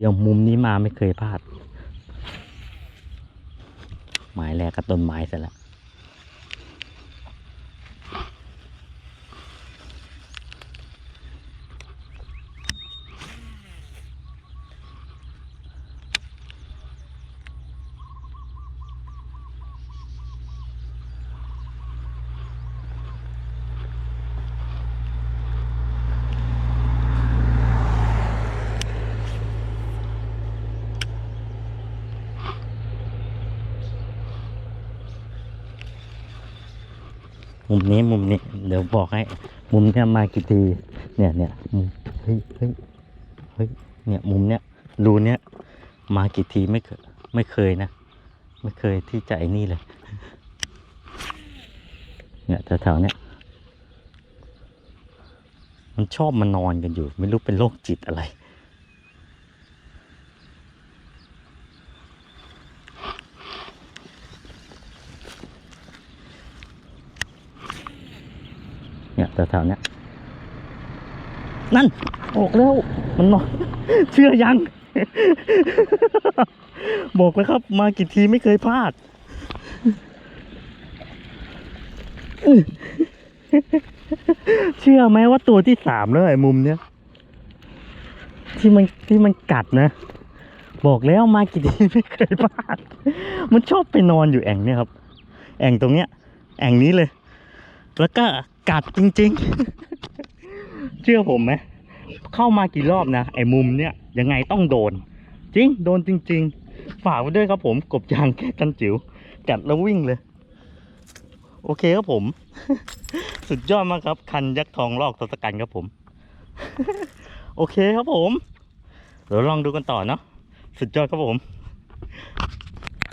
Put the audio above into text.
อย่างมุมนี้มาไม่เคยพลาด หมายแรกกับต้นไม้เสร็จแล้ว มุมนี้มุมนี้ เดี๋ยวบอกให้ มุมเนี้ยมากี่ทีเนี่ยเนี่ยเฮ้ยเฮ้ยเฮ้ยเนี่ยมุมเนี้ยรูเนี้ยมากี่ทีไม่เคยไม่เคยนะ ไม่เคยที่จะไอ้นี่เลย เนี่ยแถวๆเนี้ยมันชอบมานอนกันอยู่ ไม่รู้เป็นโรคจิตอะไร เนี่ยแถวๆเนี้ยนั่น ออกแล้ว มันนอน เชื่อยัง บอกเลยครับ มากี่ทีไม่เคยพลาด เชื่อไหมว่าตัวที่สามแล้วไอ้มุมเนี้ยที่มันที่มันกัดนะ บอกแล้วมากี่ทีไม่เคยพลาด มันชอบไปนอนอยู่แอ่งเนี่ยครับ แอ่งตรงเนี้ย แอ่งนี้เลย แล้วก็ กัดจริง ๆ เชื่อผมไหมเข้ามากี่รอบนะไอ้มุมเนี้ยยังไงต้องโดน จริง โดนจริง ๆ ฝากไว้ด้วยครับผมกบยางแค่กันจิ๋วกัดแล้ววิ่งเลย โอเคครับผม สุดยอดมากครับ คันยักษ์ทองลอกทศกัณฐ์ครับผม โอเคครับผมเดี๋ยวลองดูกันต่อเนาะสุดยอดครับผม